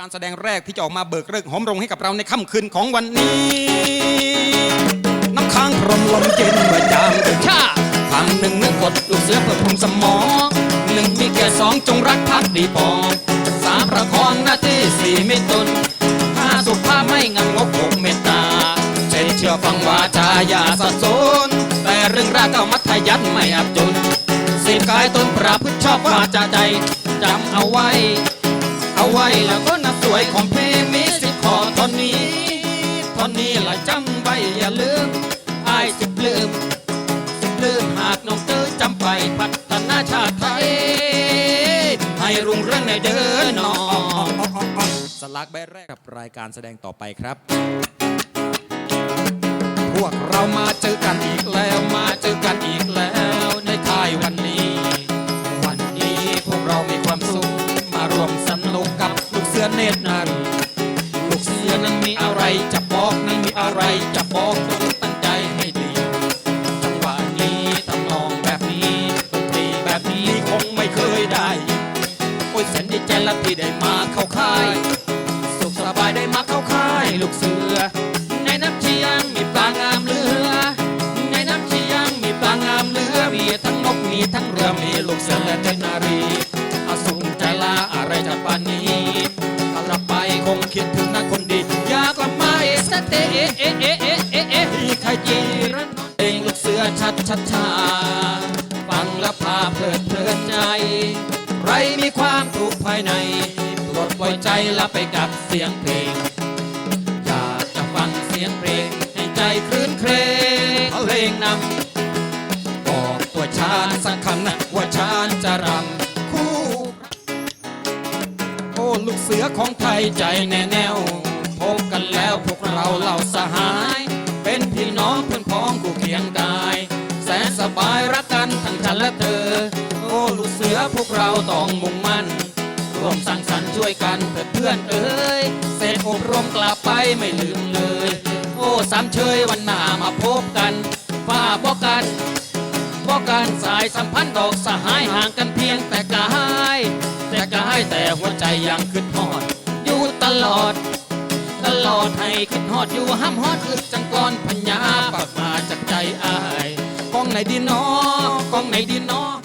การแสดงแรกที่จะออกมาเบิกเลิกหอมรงให้กับเราในค่ำคืนของวันนี้ น้ำค้างพรมลมเย็นเมื่อยามดึกชาคำหนึ่งนึกกดลูกเสือเพื่อพรุมสมองหนึ่งมีแก่สองจงรักพักดีปองสามประคองหน้าที่สี่ไม่ตนห้าสุภาพไม่งันงกหกเมตตาเช่นเชื่อฟังวาจาอย่าสับสนแต่เรื่องราวก็มัธยันไม่อับจนสิบกายตนประพฤติชอบวาจาใจจำเอาไว้ เอาไว้แล้วก็นั เรือนเดินนอสลักใบแรกกับรายการแสดงต่อไปครับ พวกเรามาเจอกันอีกแล้วมาเจอกันอีกแล้วในท้ายวันนี้ วันนี้พวกเรามีความสุขมารวมสนุกกับลูกเสือเนตรนารีลูกเสือนั้นมีอะไรจะบอกนั้นมีอะไรจะบอก และที่ได้มาเข้าค่าย สุขสบายได้มาเข้าค่ายลูกเสือ ในน้ำเชียงมีปลางามเรือ ในน้ำเชียงมีปลางามเรือ มีทั้งนกมีทั้งเรือมีลูกเสือและเทนารีอาสุงใจลาอะไรจากปานนี้ถ้ากลับไปคงคิดถึงนักคนดี อยากกลับมาเอสเตเอเอเอเอเอเอะอีใครจีรันเองลูกเสือชัดชัดชาฟังแล้วพาเพลิดเพลินใจ มีความทุกข์ภายในปลดปล่อยใจละไปกับเสียงเพลง อยากจะฟังเสียงเพลงให้ใจคลื่นเครงเพลงนำบอกตัวชาญสักคำนะว่าชาญจะรำคู่โอ้ลูกเสือของไทยใจแน่แน่วพบกันแล้วพวกเราเหล่าสหาย เป็นพี่น้องเพื่อนพ้องคู่เคียงกาย แสนสบายรัก สือพวกเราต้องมุ่งมั่นร่วมสร้างสรรค์ช่วยกันเพื่อเพื่อนเอ้ยเสร็จอบรมกลับไปไม่ลืมเลย โอ้สามเชยวันหน้ามาพบกันฝ้าบอกกันบอกกันสายสัมพันธ์ดอกสหายห่างกันเพียงแต่กายแต่กายแต่หัวใจยังขึ้นหอด อยู่ตลอด ตลอดให้ขึ้นหอดอยู่ห้ามฮอดอึดจังกรพญญาปากมาจากใจอายกองไหนดีนอกองไหนดีนอ